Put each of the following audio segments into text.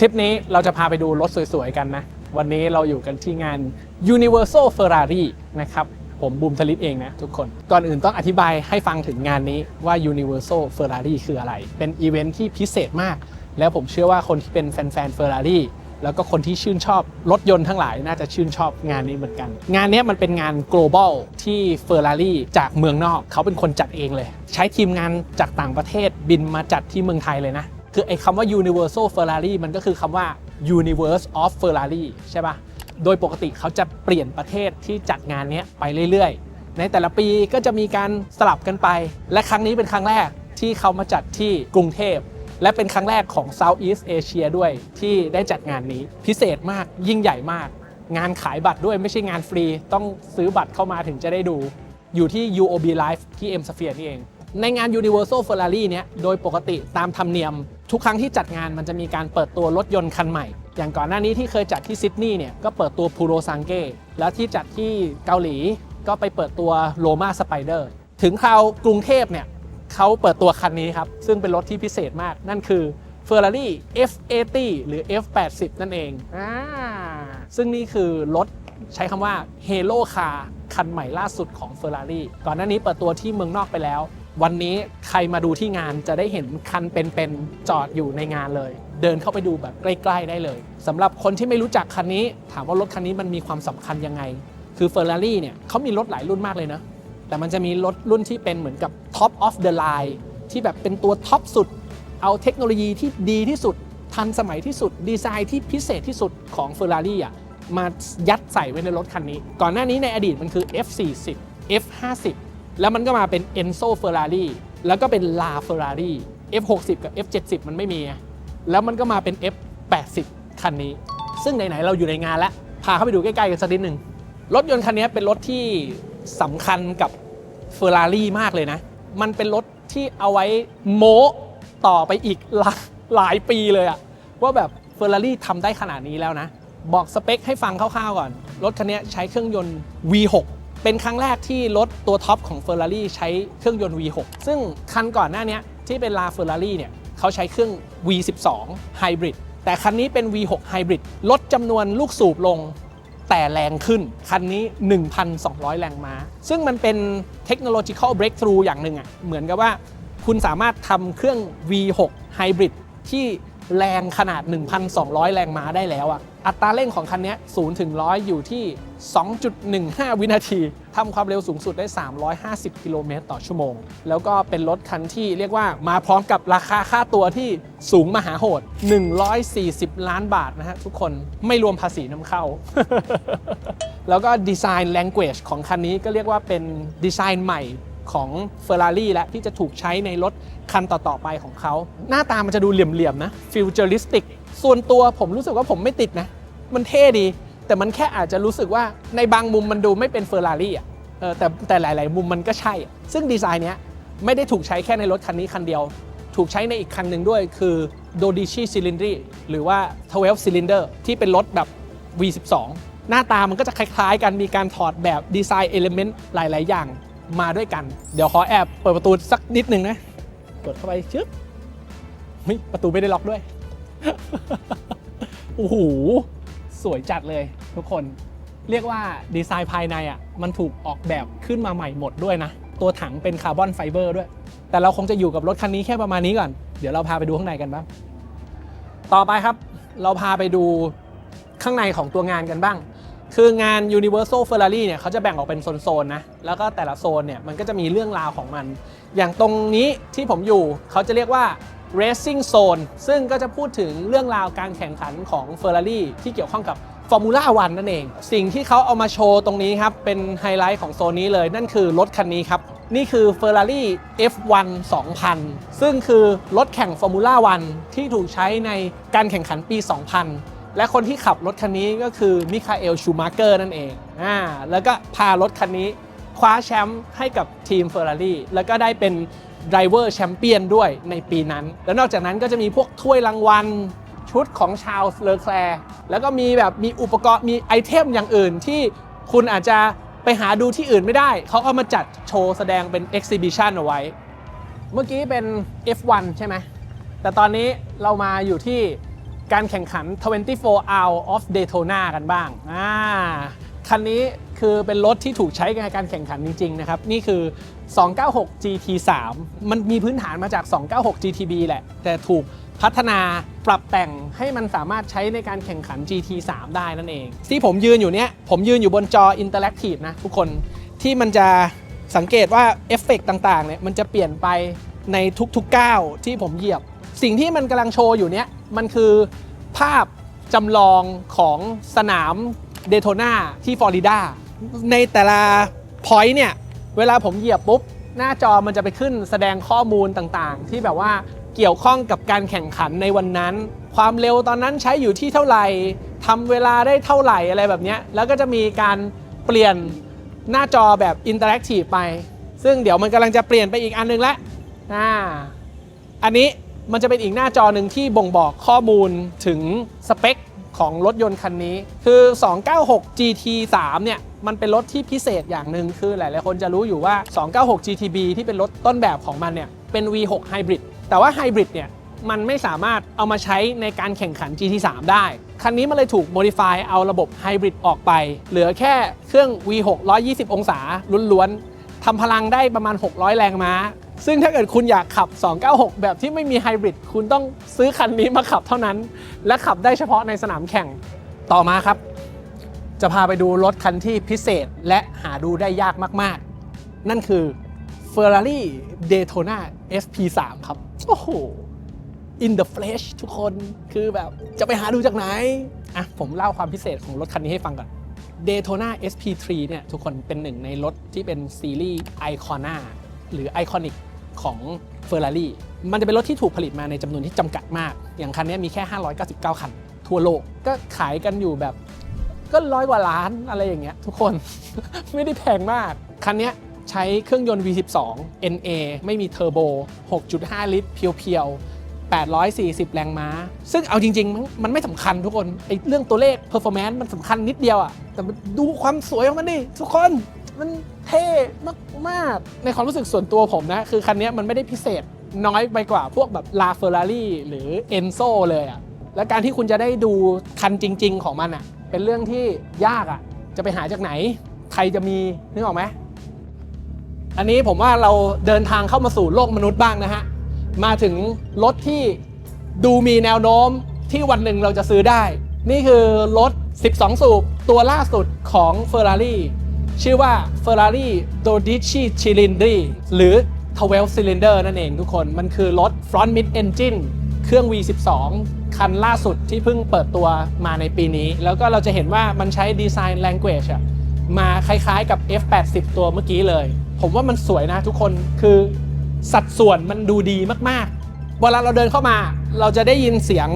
คลิปนี้เราจะพาไปดูรถสวยๆกันนะ วันนี้เราอยู่กันที่งาน Universal Ferrari นะครับ ผมบูมทลิตเองนะทุกคน ก่อนอื่นต้องอธิบายให้ฟังถึงงานนี้ว่า Universal Ferrari คืออะไร เป็นอีเวนท์ที่พิเศษมาก แล้วผมเชื่อว่าคนที่เป็นแฟนๆ Ferrari แล้วก็คนที่ชื่นชอบรถยนต์ทั้งหลายน่าจะชื่นชอบงานนี้เหมือนกัน งานนี้มันเป็นงาน global ที่ Ferrari จากเมืองนอก เขาเป็นคนจัดเองเลย ใช้ทีมงานจากต่างประเทศบินมาจัดที่เมืองไทยเลยนะ คือไอ้คำว่า Universal Ferrari มันก็คือคำว่า Universe of Ferrari ใช่ปะโดยปกติเขาจะเปลี่ยนประเทศที่จัดงานนี้ไปเรื่อยๆ ในแต่ละปีก็จะมีการสลับกันไป และครั้งนี้เป็นครั้งแรกที่เขามาจัดที่กรุงเทพ และเป็นครั้งแรกของ Southeast Asia ด้วยที่ได้จัดงานนี้พิเศษมากยิ่งใหญ่มาก งานขายบัตรด้วยไม่ใช่งานฟรี ต้องซื้อบัตรเข้ามาถึงจะได้ดู อยู่ที่ UOB Live ที่ M Sphere นี่เอง ในงาน Universal Ferrari เนี้ยโดยปกติตามธรรมเนียม ทุกครั้งที่จัดงานมันจะมีการเปิดตัวรถยนต์คันใหม่ อย่างก่อนหน้านี้ที่เคยจัดที่ซิดนีย์เนี่ยก็เปิดตัว p u r o s a n g e แล้วที่จัดที่เกาหลีก็ไปเปิดตัว Roma Spider ถึงคราวกรุงเทพเนี่ยเขาเปิดตัวคันนี้ครับ ซึ่งเป็นรถที่พิเศษมากนั่นคือ Ferrari F80 หรือ F80 นั่นเองอ่าซึ่งนี่คือรถใช้คำว่า Halo Car คันใหม่ล่าสุดของ Ferrari ก่อนหน้านี้เปิดตัวที่เมืองนอกไปแล้ว วันนี้ใครมาดูที่งานจะได้เห็นคันเป็นๆจอดอยู่ในงานเลย เดินเข้าไปดูแบบใกล้ ๆ ได้เลยสำหรับคนที่ไม่รู้จักคันนี้ ถามว่ารถคันนี้มันมีความสำคัญยังไง คือ Ferrari เนี่ยเขามีรถหลายรุ่นมากเลยนะ แต่มันจะมีรถรุ่นที่เป็นเหมือนกับ Top of the line ที่แบบเป็นตัวท็อปสุด เอาเทคโนโลยีที่ดีที่สุด ทันสมัยที่สุด ดีไซน์ที่พิเศษที่สุดของ Ferrari อะมายัดใส่ไว้ในรถคันนี้ ก่อนหน้านี้ในอดีตมันคือ F40 F50 แล้วมันก็มาเป็น Enzo Ferrari แล้วก็เป็น La Ferrari F60 กับ F70 มันไม่มีแล้วมันก็มาเป็น F80 คันนี้ ซึ่งไหน ๆ เราอยู่ในงานแล้ว พาเข้าไปดูใกล้ ๆ กันสักนิดหนึ่งรถยนต์คันนี้เป็นรถที่สำคัญกับ Ferrari มากเลยนะ มันเป็นรถที่เอาไว้โม้ต่อไปอีกหลายหลายปีเลยอะว่าแบบ Ferrari ทำได้ขนาดนี้แล้วนะ บอกสเปคให้ฟังคร่าวๆก่อน รถคันนี้ใช้เครื่องยนต์ V6 เป็นครั้งแรกที่รถตัวท็อปของ Ferrari ใช้เครื่องยนต์ V6 ซึ่งคันก่อนหน้านี้ที่เป็นลา Ferrari เนี่ยเขาใช้เครื่อง V12 Hybrid แต่คันนี้เป็น V6 Hybrid ลดจำนวนลูกสูบลงแต่แรงขึ้น คันนี้ 1,200 แรงม้า ซึ่งมันเป็น technological breakthrough อย่างหนึ่งอะ่ะ เหมือนกับว่าคุณสามารถทำเครื่อง V6 Hybrid ที่แรงขนาด 1,200 แรงม้าได้แล้วอะ่ะ อัตราเร่งของคันนี้0ถึง100 อยู่ที่ 2.15 วินาทีทำความเร็วสูงสุดได้ 350 กิโลเมตรต่อชั่วโมง แล้วก็เป็นรถคันที่เรียกว่ามาพร้อมกับราคาค่าตัวที่สูงมหาโหด 140 ล้านบาทนะฮะทุกคนไม่รวมภาษีนำเข้า แล้วก็ดีไซน์ language ของคันนี้ก็เรียกว่าเป็นดีไซน์ใหม่ของ Ferrari และที่จะถูกใช้ในรถคันต่อ ๆ ไปของเขา หน้าตามันจะดูเหลี่ยม ๆ นะ futuristic ส่วนตัวผมรู้สึกว่าผมไม่ติดนะ มันเท่ดี แต่มันแค่อาจจะรู้สึกว่าในบางมุมมันดูไม่เป็น Ferrari อะเออแต่แต่หลาย ๆ มุมมันก็ใช่ ซึ่งดีไซน์เนี้ยไม่ได้ถูกใช้แค่ในรถคันนี้คันเดียว ถูกใช้ในอีกคันหนึ่งด้วยคือ Dodici Cylindri หรือว่า 12 Cylinder ที่เป็นรถแบบ V12 หน้าตามันก็จะคล้าย ๆ กันมีการถอดแบบดีไซน์เอลิเมนต์หลาย ๆ อย่างมาด้วยกัน เดี๋ยวขอแอบเปิดประตูสักนิดหนึ่งนะกดเข้าไปชึบประตูไม่ได้ล็อกด้วยโอ้โหสวยจัดเลย ทุกคนเรียกว่าดีไซน์ภายในอะมันถูกออกแบบขึ้นมาใหม่หมดด้วยนะ ตัวถังเป็นคาร์บอนไฟเบอร์ด้วย แต่เราคงจะอยู่กับรถคันนี้แค่ประมาณนี้ก่อน เดี๋ยวเราพาไปดูข้างในกันบ้างต่อไปครับ เราพาไปดูข้างในของตัวงานกันบ้าง คืองาน Universal Ferrari เนี่ยเขาจะแบ่งออกเป็นโซนๆนะ แล้วก็แต่ละโซนเนี่ยมันก็จะมีเรื่องราวของมัน อย่างตรงนี้ที่ผมอยู่เขาจะเรียกว่า Racing Zone ซึ่งก็จะพูดถึงเรื่องราวการแข่งขันของ Ferrari ที่เกี่ยวข้องกับ Formula 1นั่นเอง สิ่งที่เขาเอามาโชว์ตรงนี้ครับ เป็นไฮไลท์ของโซนนี้เลย นั่นคือรถคันนี้ครับ นี่คือ Ferrari F1 2000 ซึ่งคือรถแข่ง Formula 1ที่ถูกใช้ในการแข่งขันปี 2000 และคนที่ขับรถคันนี้ก็คือมิคาเอลชูมาเกอร์นั่นเองอ่าแล้วก็พารถคันนี้คว้าแชมป์ให้กับทีม Ferrari แล้วก็ได้เป็น Driver Champion ด้วยในปีนั้น แล้วนอกจากนั้นก็จะมีพวกถ้วยรางวัล ชุดของชาวเลอแคลร์แล้วก็มีแบบมีอุปกรณ์มีไอเทมอย่างอื่นที่คุณอาจจะไปหาดูที่อื่นไม่ได้ เขาเอามาจัดโชว์แสดงเป็น Exhibition เอาไว้ เมื่อกี้เป็น F1 ใช่ไหม แต่ตอนนี้เรามาอยู่ที่การแข่งขัน 24 Hour of Daytona กันบ้างอ่าคันนี้คือเป็นรถที่ถูกใช้ในการแข่งขันจริง ๆ นะครับ นี่คือ 296 GT3 มันมีพื้นฐานมาจาก 296 GTB แหละ แต่ถูก พัฒนาปรับแต่งให้มันสามารถใช้ในการแข่งขัน GT3 ได้นั่นเอง ที่ผมยืนอยู่เนี้ยผมยืนอยู่บนจออินเตอร์แอคทีฟนะทุกคนที่มันจะสังเกตว่าเอฟเฟกต่างๆเนี่ยมันจะเปลี่ยนไปในทุกๆก้าวที่ผมเหยียบ สิ่งที่มันกำลังโชว์อยู่เนี้ยมันคือภาพจำลองของสนามเดโทนาที่ฟลอริดาในแต่ละพอยต์เนี่ยเวลาผมเหยียบปุ๊บ หน้าจอมันจะไปขึ้นแสดงข้อมูลต่างๆ ที่แบบว่า เกี่ยวข้องกับการแข่งขันในวันนั้น ความเร็วตอนนั้นใช้อยู่ที่เท่าไหร่ทำเวลาได้เท่าไหร่อะไรแบบนี้แล้วก็จะมีการเปลี่ยนหน้าจอแบบอินเตอร์แอคทีฟไป ซึ่งเดี๋ยวมันกำลังจะเปลี่ยนไปอีกอันนึงละอ่าอันนี้มันจะเป็นอีกหน้าจอหนึ่งที่บ่งบอกข้อมูลถึงสเปคของรถยนต์คันนี้ คือ 296 GT3 เนี่ย มันเป็นรถที่พิเศษอย่างหนึ่งคือหลาย ๆ คนจะรู้อยู่ว่า 296 GTB ที่เป็นรถต้นแบบของมันเนี่ย เป็น V6 Hybrid แต่ว่า Hybrid เนี่ยมันไม่สามารถเอามาใช้ในการแข่งขัน GT3 ได้ คันนี้มันเลยถูก modify เอาระบบ Hybrid ออกไป เหลือแค่เครื่อง V6 120 องศาล้วนๆทำพลังได้ประมาณ 600 แรงม้า ซึ่งถ้าเกิดคุณอยากขับ 296 แบบที่ไม่มีไฮบริดคุณต้องซื้อคันนี้มาขับเท่านั้น และขับได้เฉพาะในสนามแข่งต่อมาครับ จะพาไปดูรถคันที่พิเศษและหาดูได้ยากมาก ๆ นั่นคือ Ferrari Daytona FP3 ครับ โอ้โห in the flesh ทุกคนคือแบบจะไปหาดูจากไหน อะ ผมเล่าความพิเศษของรถคันนี้ให้ฟังก่อน Daytona SP3 เนี่ย ทุกคนเป็นหนึ่งในรถที่เป็นซีรีส์ Icona หรือ Iconic ของ Ferrari มันจะเป็นรถที่ถูกผลิตมาในจำนวนที่จำกัดมาก อย่างคันนี้มีแค่ 599 คัน ทั่วโลกก็ขายกันอยู่แบบก็ร้อยกว่าล้านอะไรอย่างเงี้ยทุกคน ไม่ได้แพงมาก คันเนี้ย ใช้เครื่องยนต์ V12 NA ไม่มีเทอร์โบ 6.5 ลิตร เพียวๆ 840 แรงม้า ซึ่งเอาจริง ๆ มันไม่สำคัญทุกคนไอ้เรื่องตัวเลข performance มันสำคัญนิดเดียวอะแต่ดูความสวยของมันดิทุกคนมันเท่มาก ๆ ในความรู้สึกส่วนตัวผมนะ คือคันนี้มันไม่ได้พิเศษน้อยไปกว่าพวกแบบลาเฟอร์รารี่หรือเอนโซเลยอะและการที่คุณจะได้ดูคันจริง ๆ ของมันอะเป็นเรื่องที่ยากอะจะไปหาจากไหน ใครจะมีนึกออกไหม อันนี้ผมว่าเราเดินทางเข้ามาสู่โลกมนุษย์บ้างนะฮะ มาถึงรถที่ดูมีแนวโน้มที่วันหนึ่งเราจะซื้อได้ นี่คือรถ 12 สูบตัวล่าสุดของ Ferrari ชื่อว่า Ferrari Dodici Cilindri หรือ 12 Cylinder นั่นเองทุกคน มันคือรถ Front Mid Engine เครื่อง V12 คันล่าสุดที่เพิ่งเปิดตัวมาในปีนี้ แล้วก็เราจะเห็นว่ามันใช้ Design Language อะ มาคล้ายๆกับ F80 ตัวเมื่อกี้เลย ผมว่ามันสวยนะทุกคนคือสัดส่วนมันดูดีมากๆ เวลาเราเดินเข้ามา เราจะได้ยินเสียง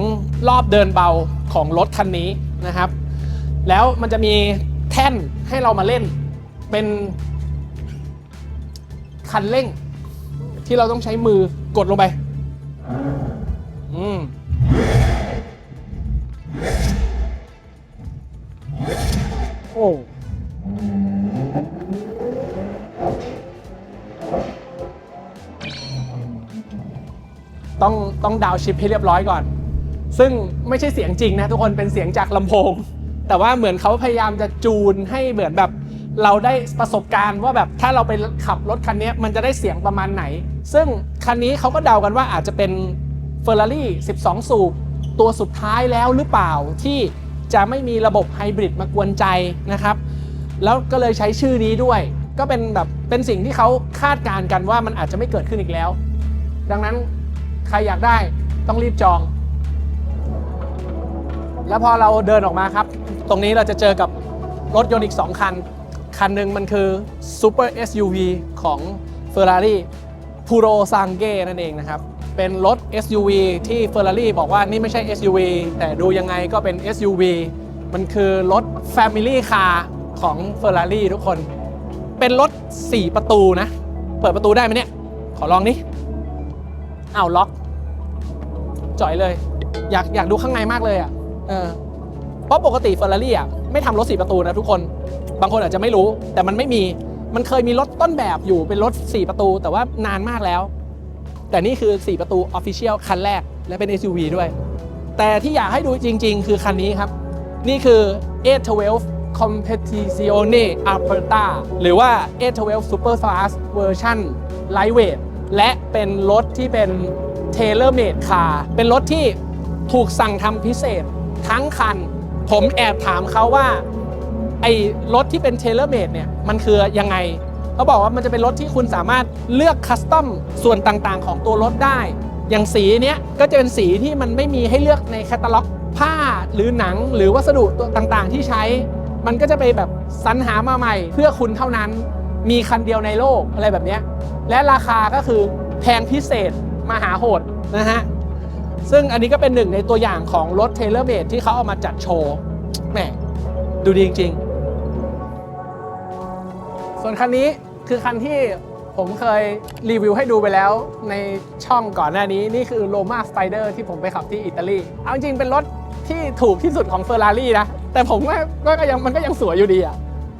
รอบเดินเบาของรถคันนี้นะครับ แล้วมันจะมีแท่นให้เรามาเล่นเป็นคันเร่งที่เราต้องใช้มือกดลงไป อืม ต้องดาวชิปให้เรียบร้อยก่อน ซึ่งไม่ใช่เสียงจริงนะทุกคนเป็นเสียงจากลำโพง แต่ว่าเหมือนเขาพยายามจะจูนให้เหมือนแบบเราได้ประสบการณ์ว่าแบบถ้าเราไปขับรถคันนี้มันจะได้เสียงประมาณไหน ซึ่งคันนี้เขาก็เดากันว่าอาจจะเป็น Ferrari 12 สูบตัวสุดท้ายแล้วหรือเปล่าที่จะไม่มีระบบไฮบริดมากวนใจนะครับ แล้วก็เลยใช้ชื่อนี้ด้วย ก็เป็นแบบเป็นสิ่งที่เขาคาดการณ์กันว่ามันอาจจะไม่เกิดขึ้นอีกแล้ว ดังนั้น ใครอยากได้ต้องรีบจอง แล้วพอเราเดินออกมาครับ ตรงนี้เราจะเจอกับรถยนต์อีก 2 คัน คันหนึ่งมันคือ Super SUV ของ Ferrari Puro s a n g e นั่นเองนะครับ เป็นรถ SUV ที่ Ferrari บอกว่านี่ไม่ใช่ SUV แต่ดูยังไงก็เป็น SUV มันคือรถ Family Car ของ Ferrari ทุกคน เป็นรถ 4 ประตูนะ เปิดประตูได้ไหมเนี่ย ขอลองนี่ อ้าวล็อกจ่อยเลย อยากอยากดูข้างในมากเลยอะเออเพราะปกติเฟอร์รารี่อะไม่ทำรถ4ประตูนะทุกคน บางคนอาจจะไม่รู้ แต่มันไม่มีมันเคยมีรถต้นแบบอยู่เป็นรถ4ประตู แต่ว่านานมากแล้ว แต่นี่คือ4ประตู Official คันแรกและเป็น SUV ด้วย แต่ที่อยากให้ดูจริง ๆ คือคันนี้ครับ นี่คือ A12 Competizione Aperta หรือว่า A12 Superfast Version Lightweight และเป็นรถที่เป็น Tailor Made Car เป็นรถที่ถูกสั่งทำพิเศษทั้งคัน ผมแอบถามเขาว่าไอ้รถที่เป็น Tailor Made เนี่ยมันคือยังไงเขาบอกว่ามันจะเป็นรถที่คุณสามารถเลือกคัสตอมส่วนต่างๆ ของตัวรถได้ อย่างสีเนี้ยก็จะเป็นสีที่มันไม่มีให้เลือกในแคตตาล็อกผ้าหรือหนังหรือวัสดุตัวต่างๆ ที่ใช้ มันก็จะไปแบบสรรหามาใหม่ เพื่อคุณเท่านั้นมีคันเดียวในโลกอะไรแบบเนี้ย และราคาก็คือแพงพิเศษมหาโหดนะฮะ ซึ่งอันนี้ก็เป็นหนึ่งในตัวอย่างของรถเทเลอร์เ a ดที่เขาเอามาจัดโชว์แหมดูดีจริง ๆ ส่วนคันนี้คือคันที่ผมเคยรีวิวให้ดูไปแล้วในช่องก่อนหน้านี้ นี่คือ Roma Spider ที่ผมไปขับที่อิตาลีเอาจริงเป็นรถที่ถูกที่สุดของ Ferrari นะ แต่ผมว่าก็ยังมันก็ยังสวยอยู่ดีอะ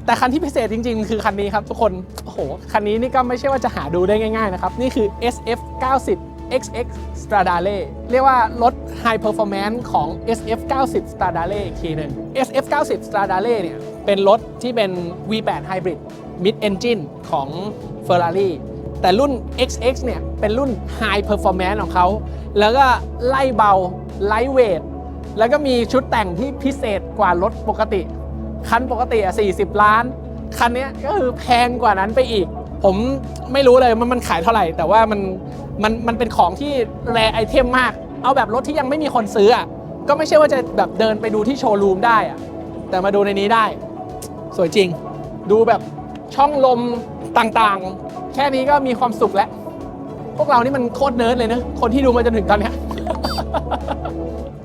แต่คันที่พิเศษจริงๆ คือคันนี้ครับทุกคน โอ้โห คันนี้นี่ก็ไม่ใช่ว่าจะหาดูได้ง่ายๆนะครับ นี่คือ SF 90 XX Stradale เรียกว่ารถ High Performance ของ SF 90 Stradale อีกทีหนึ่ง SF 90 Stradale เนี่ย เป็นรถที่เป็น V8 Hybrid Mid Engine ของ Ferrari แต่รุ่น XX เนี่ย เป็นรุ่น High Performance ของเขา แล้วก็ไล่เบา Lightweight แล้วก็มีชุดแต่งที่พิเศษกว่ารถปกติ คันปกติอะ40 ล้าน คันนี้ก็คือแพงกว่านั้นไปอีก ผมไม่รู้เลยมันมันขายเท่าไหร่ แต่ว่ามันมันมันเป็นของที่แรไอเทมมาก เอาแบบรถที่ยังไม่มีคนซื้ออะก็ไม่ใช่ว่าจะแบบเดินไปดูที่โชว์รูมได้อะแต่มาดูในนี้ได้ สวยจริง ดูแบบช่องลมต่างๆ แค่นี้ก็มีความสุขแล้ว พวกเรานี่มันโคตรเนิร์ดเลยนะคนที่ดูมาจนถึงตอนเนี้ย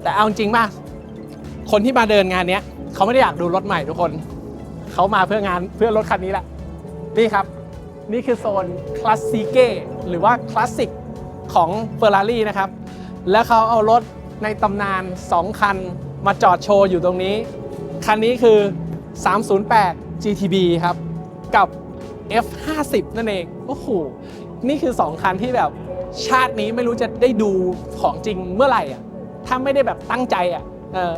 แต่เอาจริงป่ะคนที่มาเดินงานเนี้ย เขาไม่ได้อยากดูรถใหม่ทุกคน เขามาเพื่องานเพื่อรถคันนี้แหละ นี่ครับ นี่คือโซนคลาสสิเกหรือว่าคลาสสิกของ Ferrari นะครับ แล้วเขาเอารถในตำนาน 2 คันมาจอดโชว์อยู่ตรงนี้ คันนี้คือ 308 GTB ครับ กับ F50 นั่นเอง โอ้โห นี่คือ 2 คันที่แบบชาตินี้ไม่รู้จะได้ดูของจริงเมื่อไหร่อะ ถ้าไม่ได้แบบตั้งใจอะ เออ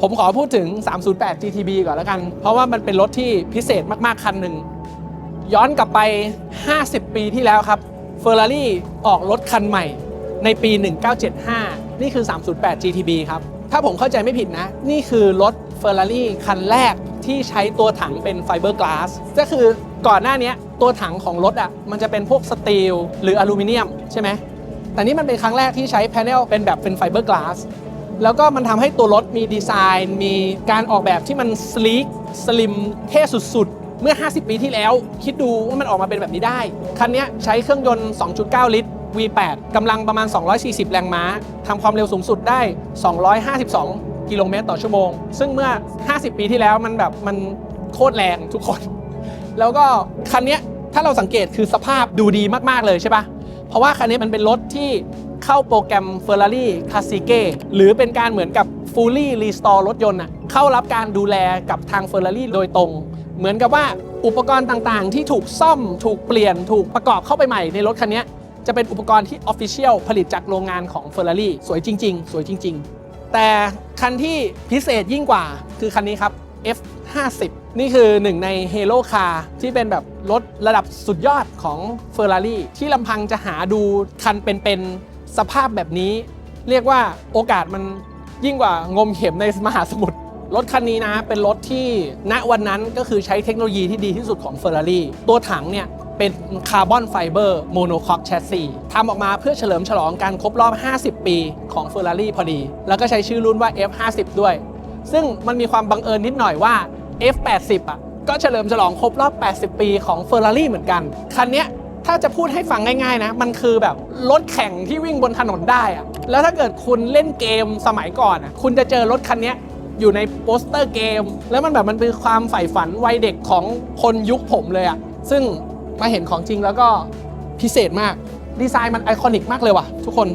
ผมขอพูดถึง 308 GTB ก่อนแล้วกัน เพราะว่ามันเป็นรถที่พิเศษมากๆ คันหนึ่ง ย้อนกลับไป 50 ปีที่แล้วครับ Ferrari ออกรถคันใหม่ในปี 1975 นี่คือ 308 GTB ครับ ถ้าผมเข้าใจไม่ผิดนะ นี่คือรถ Ferrari คันแรกที่ใช้ตัวถังเป็นไฟเบอร์กลาสก็คือก่อนหน้านี้ตัวถังของรถอะมันจะเป็นพวกสตีลหรืออลูมิเนียมใช่ไหมแต่นี่มันเป็นครั้งแรกที่ใช้แผงเป็นแบบเป็นไฟเบอร์กลาส แล้วก็มันทำให้ตัวรถมีดีไซน์ มีการออกแบบที่มันสลีกสลิมเท่สุดๆ เมื่อ 50 ปีที่แล้ว คิดดูว่ามันออกมาเป็นแบบนี้ได้ คันนี้ใช้เครื่องยนต์ 2.9 ลิตร V8 กำลังประมาณ 240 แรงม้าทำความเร็วสูงสุดได้ 252 กิโลเมตรต่อชั่วโมง ซึ่งเมื่อ 50 ปีที่แล้วมันแบบมันโคตรแรงทุกคน แล้วก็คันนี้ถ้าเราสังเกตคือสภาพดูดีมากๆเลยใช่ปะเพราะว่าคันนี้มันเป็นรถที่ เข้าโปรแกรม Ferrari c l a s s i c e หรือเป็นการเหมือนกับ Fully Restore รถยนต์อะเข้ารับการดูแลกับทาง Ferrari โดยตรง เหมือนกับว่าอุปกรณ์ต่างๆ ที่ถูกซ่อม ถูกเปลี่ยน ถูกประกอบเข้าไปใหม่ในรถคันนี้จะเป็นอุปกรณ์ที่ Official ผลิตจากโรงงานของ Ferrari สวยจริง ๆ สวยจริง ๆ แต่คันที่พิเศษยิ่งกว่าคือคันนี้ครับ F50 นี่คือหนึ่งใน Halo Car ที่เป็นแบบรถระดับสุดยอดของ Ferrari ที่ลำพังจะหาดูคันเป็นๆ สภาพแบบนี้ เรียกว่าโอกาสมันยิ่งกว่างมเข็มในมหาสมุทรรถคันนี้นะเป็นรถที่ณวันนั้นก็คือใช้เทคโนโลยีที่ดีที่สุดของ Ferrari ตัวถังเนี่ยเป็นคาร์บอนไฟเบอร์โมโนคอกแชสซีทำออกมาเพื่อเฉลิมฉลองการครบรอบ 50 ปีของ Ferrari พอดี แล้วก็ใช้ชื่อรุ่นว่า F50 ด้วย ซึ่งมันมีความบังเอิญนิดหน่อยว่า F80 อะก็เฉลิมฉลองครบรอบ 80 ปีของ Ferrari เหมือนกัน คันเนี้ย ถ้าจะพูดให้ฟังง่ายๆนะ มันคือแบบรถแข่งที่วิ่งบนถนนได้อะแล้วถ้าเกิดคุณเล่นเกมสมัยก่อนอะคุณจะเจอรถคันนี้อยู่ในโปสเตอร์เกม แล้วมันแบบมันเป็นความใฝ่ฝันวัยเด็กของคนยุคผมเลยอะซึ่งมาเห็นของจริงแล้วก็พิเศษมาก ดีไซน์มันไอคอนิกมากเลยว่ะ ทุกคน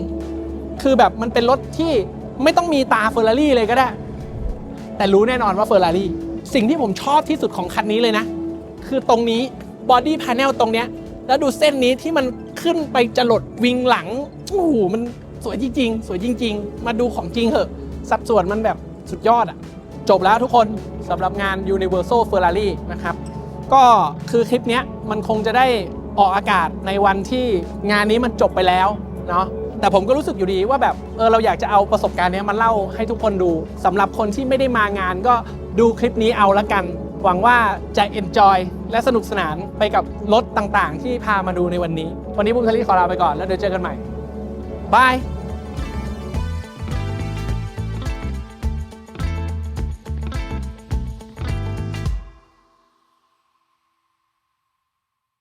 คือแบบมันเป็นรถที่ไม่ต้องมีตาเฟอร์รารี่เลยก็ได้ แต่รู้แน่นอนว่าเฟอร์รารี่สิ่งที่ผมชอบที่สุดของคันนี้เลยนะ คือตรงนี้บอดี้พาเนลตรงเนี้ย แล้วดูเส้นนี้ที่มันขึ้นไปจรดวิงหลังโอ้โหมันสวยจริงๆ สวยจริง ๆ มาดูของจริงเหอะ สัดส่วนมันแบบสุดยอดอะจบแล้วทุกคนสำหรับงาน Universal Ferrari นะครับ ก็คือคลิปนี้มันคงจะได้ออกอากาศในวันที่งานนี้มันจบไปแล้วเนาะแต่ผมก็รู้สึกอยู่ดีว่าแบบเออเราอยากจะเอาประสบการณ์นี้มาเล่าให้ทุกคนดูสำหรับคนที่ไม่ได้มางานก็ดูคลิปนี้เอาละกัน หวังว่าจะ enjoy และสนุกสนานไปกับรถต่างๆ ที่พามาดูในวันนี้ วันนี้บุ้มทลีขอลาไปก่อนแล้วเดี๋ยวเจอกันใหม่บาย